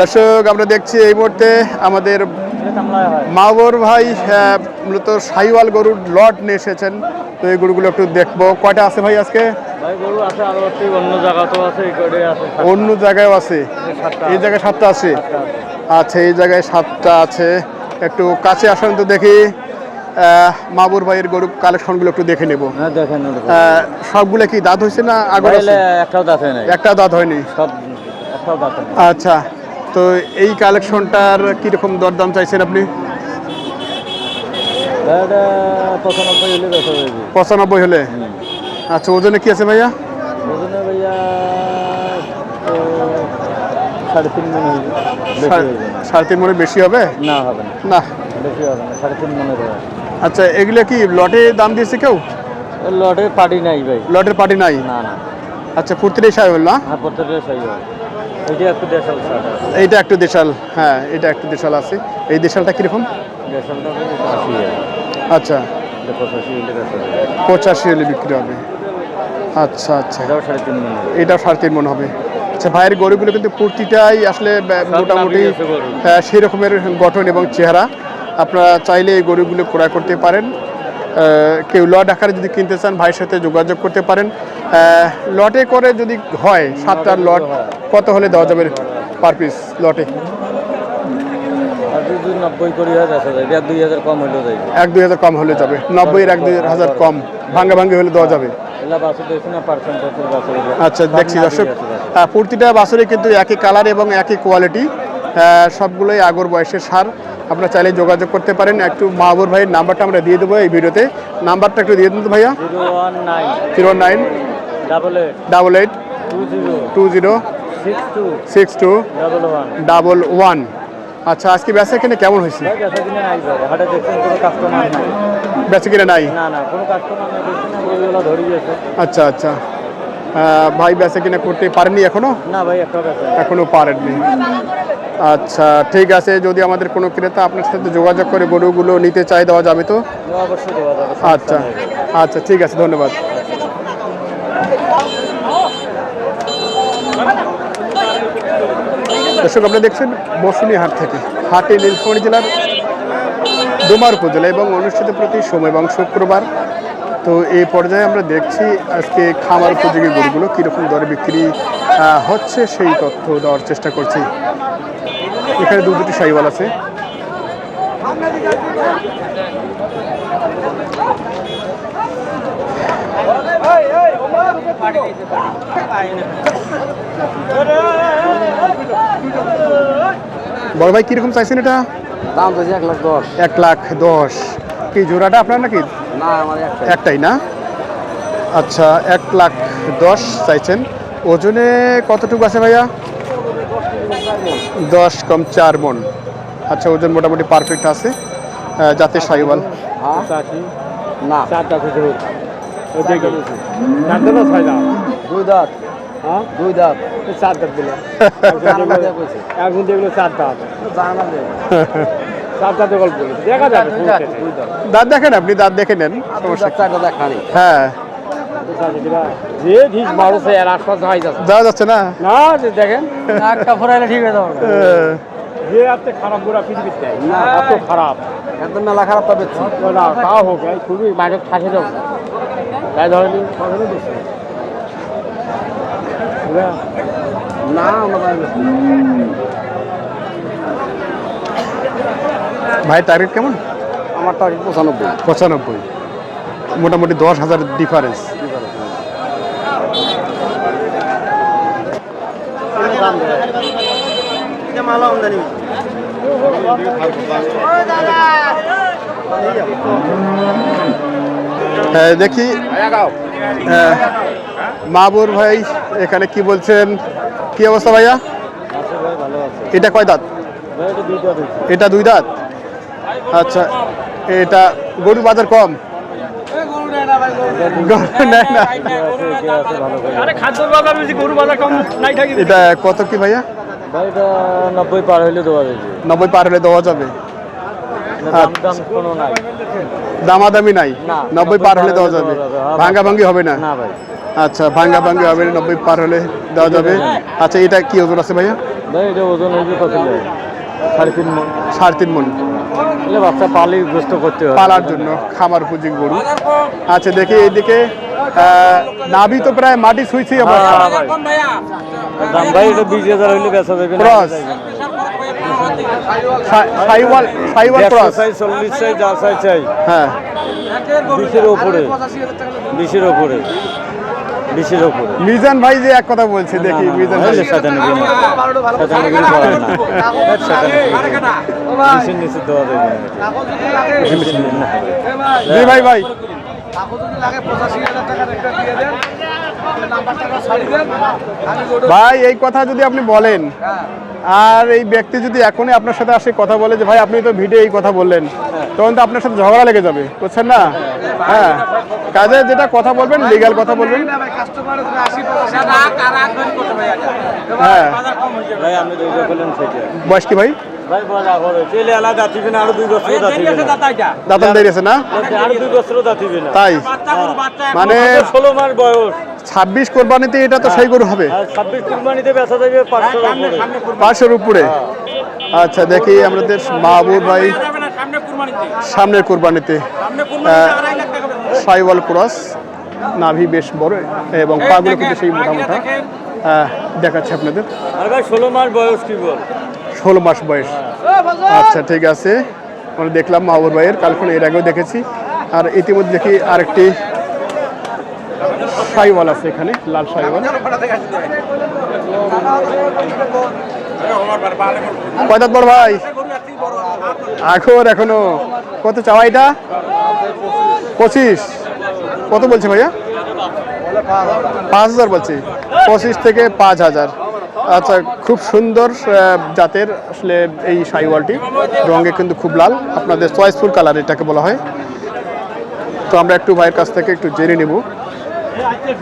দর্শক আমরা দেখছি এই মুহূর্তে আমাদের মাহবুর ভাই মূলত সাইওয়াল গরুর লট নিয়ে এসেছেন। তো এই গরুগুলো একটু দেখব। কয়টা আছে ভাই আজকে? অন্য জায়গা তো আছে এই জায়গায় সাতটা আছে? আচ্ছা এই জায়গায় সাতটা আছে। একটু কাছে আসেন তো দেখি। মাবুর ভাইয়ের গরু কালেকশনগুলো একটু দেখে নেব। হ্যাঁ সবগুলো কি দাঁত হয়েছে না আগর একটাও দাঁতে একটা দাঁত হয়নি। আচ্ছা। তো এই কালেকশনটার কীরকম দরদাম চাইছেন আপনি? পঁচানব্বই হলে আচ্ছা ওজনে কি আছে ভাইয়া? বুঝলেন ভাইয়া তো সাড়ে তিন মনে বেশি সাড়ে- তিন মনে বেশি হবে? না হবে না। না। বেশি হবে না সাড়ে তিন মনে আচ্ছা এগুলো কি লটে দাম দিয়েছে কেউ? লটে পার্টি নাই ভাই। লটের পার্টি নাই? না না। আচ্ছা ফুর্তিটাই সাহেব না? হ্যাঁ প্রত্যেকটা সাই হবে এটা একটু দেশাল এইটা একটু দেশাল হ্যাঁ এটা একটু দেশাল আছে। এই দেশালটা কীরকম? দেশালটা আশি আচ্ছা। পঁচাশি হলে বিক্রি হবে। আচ্ছা আচ্ছা। এটাও সাড়ে তিন মনে হবে। আচ্ছা ভাইয়ের গরুগুলো কিন্তু প্রতিটাই আসলে মোটামুটি হ্যাঁ, সেই রকমের গঠন এবং চেহারা। আপনারা চাইলে এই গরুগুলো ক্রয় করতে পারেন। কেউ লট আকারে যদি কিনতে চান, ভাইয়ের সাথে যোগাযোগ করতে পারেন। লটে করে যদি হয় সাতটার লট, কত হলে দেওয়া যাবে পার পিস লটে? এক দুই হাজার কম হলে যাবে। নব্বই এক দুই হাজার কম ভাঙ্গা ভাঙ্গি হলে দেওয়া যাবে। আচ্ছা দেখছি দর্শক। প্রতিটা বাছরে কিন্তু একই কালার এবং একই কোয়ালিটি সবগুলোই আগর বয়সের সার। আপনারা চাইলে যোগাযোগ করতে পারেন। একটু মাহবুর ভাইয়ের নাম্বারটা আমরা দিয়ে দেবো এই ভিডিওতে। নাম্বারটা একটু দিয়ে দিন তো ভাইয়া। Zero nine double eight two zero six two double one আচ্ছা আজকে বেচা কিনে কেমন হয়েছে? বেচা কিনে নাই? আচ্ছা আচ্ছা। ভাই বেচা কিনে করতে পারেননি এখনও? না ভাই এখনও পারেননি। আচ্ছা ঠিক আছে যদি আমাদের কোনো ক্রেতা আপনার সাথে যোগাযোগ করে গরুগুলো নিতে চাই দেওয়া যাবে তো? আচ্ছা আচ্ছা ঠিক আছে ধন্যবাদ। দর্শক আপনারা দেখছেন মৌসুমী হাট থেকে। হাটে নীলফামারী জেলার ডোমার উপজেলা এবং অনুষ্ঠিত প্রতি সময় এবং শুক্রবার তো এই পর্যায়ে আমরা দেখছি আজকে খামার উপযোগী গরুগুলো কীরকম দরে বিক্রি হচ্ছে সেই তথ্য দেওয়ার চেষ্টা করছি। এখানে দু দুটি সাইওয়াল আছে। বড় ভাই কীরকম চাইছেন এটা? দাম তো এক লাখ দশ। এক লাখ দশ। কি জোড়াটা আপনার নাকি? একটাই। না? আচ্ছা এক লাখ দশ চাইছেন। ওজনে কতটুকু আছে ভাইয়া? দশ কম চার মন। আচ্ছা ওজন মোটামুটি পারফেক্ট আছে। জাতের সাইওয়াল না। দুই দাঁত। হ্যাঁ? দুই দাঁত। চার দাঁত দিল এখন দেখল চার দাঁত। দাঁতে গল্প দেখা যাবে দাঁত দেখেন আপনি দাঁত দেখে নেন। সমস্যা নেই। হ্যাঁ। যে এর আশপাশ হয়ে যাচ্ছে যাওয়া যাচ্ছে না? না যে দেখেন। একটা ফোরাইলে ঠিক হয়ে যাবে। যে আপনি খারাপ গোড়া পৃথিবীতে না এত খারাপ। একদম মেলা খারাপ পাবে না তাও হোক খুবই মাঠে ঠাসে যাবে। তাই ধরেনি না আমরা ভাই টার্গেট কেমন? আমার টার্গেট পঁচানব্বই। পঁচানব্বই। মোটামুটি দশ হাজার ডিফারেন্স হ্যাঁ দেখি হ্যাঁ, মাহবুর ভাই এখানে কি বলছেন? কি অবস্থা ভাইয়া? এটা কয় দাঁত? এটা দুই দাঁত? আচ্ছা এটা গরুর বাজার কম? গরু বাজার বেশি গরু বাজার কম এটা কত কি ভাইয়া? নব্বই পার হইলে দেওয়া যাবে। নব্বই পার হলে দেওয়া যাবে। দাম দাম নাই। দামাদামি নাই? নব্বই পার হলে দেওয়া যাবে। ভাঙ্গা ভাঙ্গি হবে না? না আচ্ছা ভাঙ্গা ভাঙ্গি হবে না, নব্বই পার হলে দেওয়া যাবে। আচ্ছা এটা কি ওজন আছে ভাইয়া? ভাই এটা ওজন হয়েছে সাড়ে তিন মন। সাড়ে তিন মন। বাচ্চা পালি গ্রস্ত করতে হবে। পালার জন্য খামার উপযোগী গরু। আচ্ছা দেখি এইদিকে আহ, নাভি তো প্রায় মাটি ছুঁইছি অবস্থা হ্যাঁ, দাম ভাই। এটা বিশ হাজার হইলে বেচা যাবে না। ক্রস। সাইওয়াল সাইওয়াল ক্রস। চাই চল্লিশ চাই যা চাই চাই। হ্যাঁ। বিশের ওপরে বিশের ওপরে। বিশের মিজান ভাই যে এক কথা বলছে দেখি মিজান ভাই। সাতানব্বই সাতানব্বই করা না। সাতানব্বই নিচে দেওয়া যাবে না। জি ভাই ভাই। ভাই এই কথা যদি আপনি বলেন আর এই ব্যক্তি যদি এখনই আপনার সাথে আসে কথা বলে যে ভাই আপনি তো ভিডিও এই কথা বললেন। তখন তো আপনার সাথে ঝগড়া লেগে যাবে বুঝছেন না? হ্যাঁ। কাজে যেটা কথা বলবেন লিগ্যাল কথা বলবেন। হ্যাঁ। বয়স কি ভাই? দাঁতন দাঁড়িয়েছে না? তাই? মানে ষোলো মাস বয়স। ছাব্বিশ কোরবানিতে এটা তো সেই গরু হবে। ছাব্বিশ কুরবানিতে বেচা যাবে পাঁচশো পাঁচশোর উপরে। আচ্ছা দেখি আমাদের মাহবুব ভাই। সামনের কোরবানিতে। সাইওয়াল ক্রস নাভি বেশ বড় এবং পাগুলো কিন্তু সেই মোটা মোটা। দেখাচ্ছে আপনাদের। ষোলো মাস বয়স কি বল? ষোলো মাস বয়স। আচ্ছা ঠিক আছে। আমরা দেখলাম মাহবুব ভাইয়ের কালক্ষণ এর আগেও দেখেছি। আর ইতিমধ্যে দেখি আরেকটি সাইওয়াল আছে এখানে, লাল সাইওয়াল কয়দাত বড় ভাই? এখন এখনও। কত চাওয়া এটা? পঁচিশ। কত বলছে ভাইয়া? পাঁচ হাজার বলছি। পঁচিশ থেকে পাঁচ হাজার। আচ্ছা খুব সুন্দর জাতের আসলে এই সাইওয়ালটি রঙে কিন্তু খুব লাল। আপনাদের চয়েসফুল কালার এটাকে বলা হয়। তো আমরা একটু ভাইয়ের কাছ থেকে একটু জেনে নেব।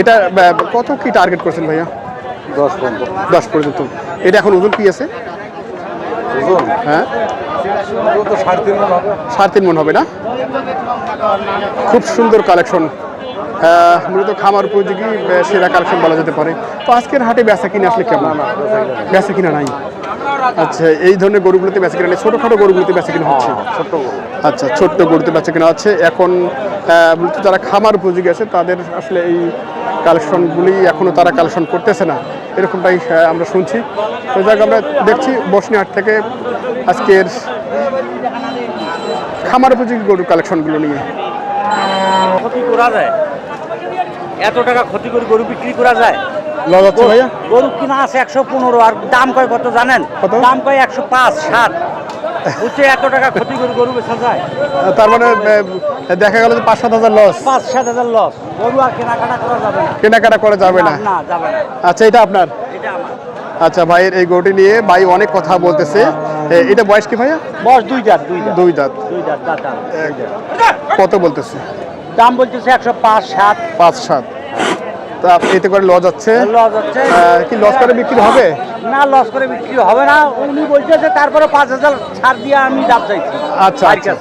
এটা কত কি টার্গেট করছেন ভাইয়া? দশ পনেরো দশ পর্যন্ত। এটা এখন ওজন কি আছে? হ্যাঁ? সাড়ে তিন মন হবে। সাড়ে তিন মন হবে না? খুব সুন্দর কালেকশন মূলত খামার উপযোগী সেরা কালেকশন বলা যেতে পারে। তো আজকের হাটে বেচা কিনে আসলে কেমন? বেচা কিনা নাই? আচ্ছা এই ধরনের গরুগুলোতে বেচা কিনা ছোটোখাটো গরুগুলোতে বেচা কিনা হচ্ছে। ছোট্ট আচ্ছা ছোট্ট গরুতে বেচা কিনা হচ্ছে। এখন মূলত যারা খামার উপযোগী আছে তাদের আসলে এই কালেকশনগুলি এখনও তারা কালেকশন করতেছে না। এরকমটাই আমরা শুনছি। তো যাক আমরা দেখছি বসনিহাট থেকে আজকের খামার উপযোগী গরুর কালেকশনগুলো নিয়ে। ক্ষতি করা যায়? এত টাকা ক্ষতি করে গরু বিক্রি করা যায়? লজ হচ্ছে ভাইয়া? গরু কিনা আছে একশো পনেরো আর দাম কয় কত জানেন? দাম কয় একশো পাঁচ সাত বুঝছে এত টাকা ক্ষতি করে গরু বেচা যায়? তার মানে দেখা গেল যে পাঁচ সাত হাজার লস পাঁচ সাত হাজার লস গরু আর কেনাকাটা করা যাবে না। কেনাকাটা করা যাবে না। না যাবে না। আচ্ছা এটা আপনার? এটা আমার। আচ্ছা ভাইয়ের এই গরুটি নিয়ে ভাই অনেক কথা বলতেছে। এটা বয়স কি ভাইয়া? বস দুই জাত দুই দাঁত দুই দাতা কত বলতেছে? দাম বলতেছে একশো পাঁচ সাত পাঁচ সাত তা এতে করে লজ আছে লস কি লস করে বিক্রি হবে? না লস করে বিক্রি হবে না। উনি বলতেছে তারপরে পাঁচ হাজার ছাড় দিয়ে আমি দাম চাইছি আচ্ছা আচ্ছা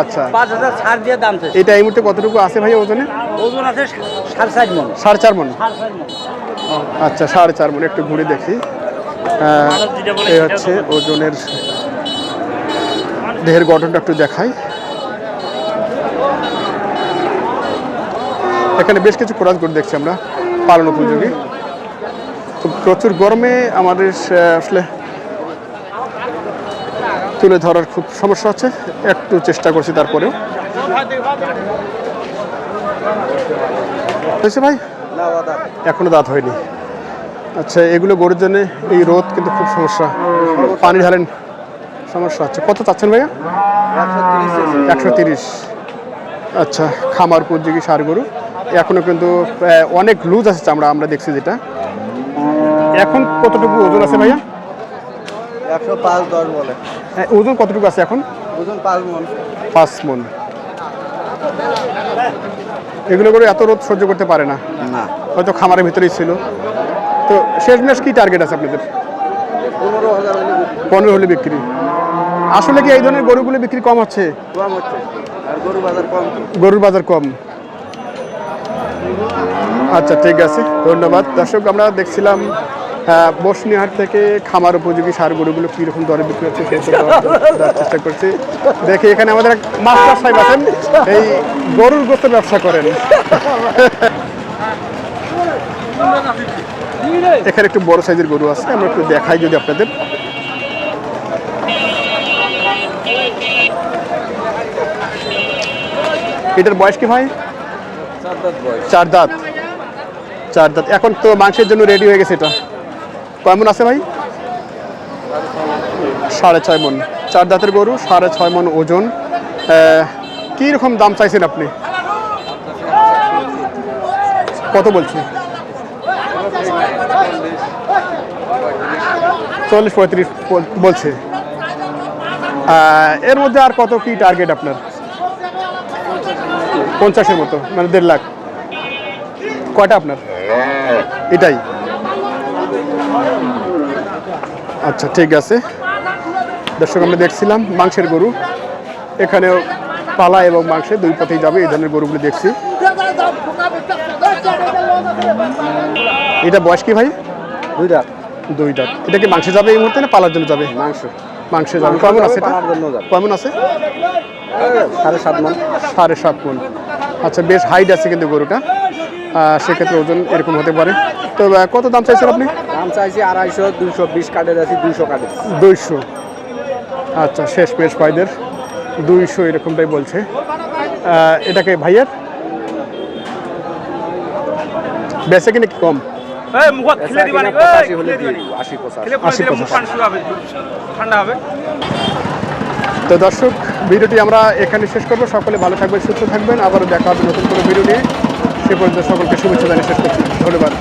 আচ্ছা। পাঁচ হাজার ছাড় দিয়ে দাম চাইছি। এটা এই মুহূর্তে কতটুকু আছে ভাই ওজনে? ওজন আছে সাড়ে চার মন। সাড়ে চার মন। আচ্ছা সাড়ে চার মন একটু ঘুরে দেখি। এই হচ্ছে ওজনের দেহের গঠনটা একটু দেখাই। এখানে বেশ কিছু কোরআন করে দেখছি আমরা। পালন উপযোগী। তো প্রচুর গরমে আমাদের আসলে তুলে ধরার খুব সমস্যা হচ্ছে। একটু চেষ্টা করছি তারপরেও। হয়েছে ভাই? এখনও দাঁত হয়নি। আচ্ছা এগুলো গরুর জন্য এই রোদ কিন্তু খুব সমস্যা। পানি ঢালেন সমস্যা হচ্ছে। কত চাচ্ছেন ভাইয়া? একশো তিরিশ। আচ্ছা খামার উপযোগী সার গরু। এখনও কিন্তু অনেক লুজ আছে চামড়া আমরা দেখছি যেটা। এখন কতটুকু ওজন আছে ভাইয়া? একশো পাঁচ দশ বলে হ্যাঁ, ওজন কতটুকু আছে এখন? ওজন পাঁচ মন। পাঁচ মন। এগুলো করে এত রোদ সহ্য করতে পারে না। না। হয়তো খামারের ভিতরেই ছিল। তো শেষ ম্যাচ কি টার্গেট আছে আপনাদের? পনেরো হলে বিক্রি। আসলে কি এই ধরনের গরুগুলো বিক্রি কম হচ্ছে? কম হচ্ছে। আর গরু বাজার কম গরুর বাজার কম। আচ্ছা ঠিক আছে ধন্যবাদ। দর্শক আমরা দেখছিলাম আহ, বসনিহাট থেকে খামার উপযোগী সার গরুগুলো কীরকম দরে বিক্রি হচ্ছে চেষ্টা করছি। দেখি এখানে আমাদের এক মাস্টার সাহেব আছেন। এই গরুর গোস্তের ব্যবসা করেন। এখানে একটু বড় সাইজের গরু আছে আমরা একটু দেখাই যদি আপনাদের। এটার বয়স কি ভাই? চার দাঁত চার দাঁত এখন তো মাংসের জন্য রেডি হয়ে গেছে এটা। কেমন আছে ভাই? সাড়ে ছয় মন। চার দাঁতের গরু, সাড়ে ছয় মন ওজন। কি রকম দাম চাইছেন আপনি? কত বলছি? চল্লিশ পঁয়ত্রিশ বলছে। এর মধ্যে আর কত কি টার্গেট আপনার? পঞ্চাশের মতো মানে দেড় লাখ। কয়টা আপনার? এটাই। আচ্ছা ঠিক আছে। দর্শক আমরা দেখছিলাম মাংসের গরু। এখানেও পালা এবং মাংসে দুই পথেই যাবে এই ধরনের গরুগুলো দেখছি। এটা বয়স কি ভাই? দুই রাত দুই দাঁত এটা কি মাংসে যাবে এই মুহূর্তে না পালার জন্য যাবে? মাংস। মাংসে যাবে কেমন আছে জন্য। কেমন আছে? সাড়ে সাত মন। সাড়ে সাত মন। আচ্ছা বেশ হাইট আছে কিন্তু গরুটা। সেক্ষেত্রে ওজন এরকম হতে পারে। তো কত দাম চাইছেন আপনি? দাম চাইছি আড়াইশো দুইশো বিশ কাঠের আছে দুইশো কাঠের। দুইশো। আচ্ছা শেষ পেশ কয়দের দুইশো এরকমটাই বলছে। এটাকে ভাইয়ার? বেচে কিনে কি কম? এই মুখত খেলে দিবা নাকি? এই, খেলে দিবা নাকি? দিব, আশি পঁচাশি। খেলে পুরো দিলে মুখ পঁচাশি। শুরু হবে ঠান্ডা হবে। তো দর্শক ভিডিওটি আমরা এখানে শেষ করব। সকলে ভালো থাকবেন সুস্থ থাকবেন। আবার দেখা হবে নতুন কোনো ভিডিও নিয়ে। সে পর্যন্ত সকলকে শুভেচ্ছা জানিয়ে শেষ করছি। ধন্যবাদ।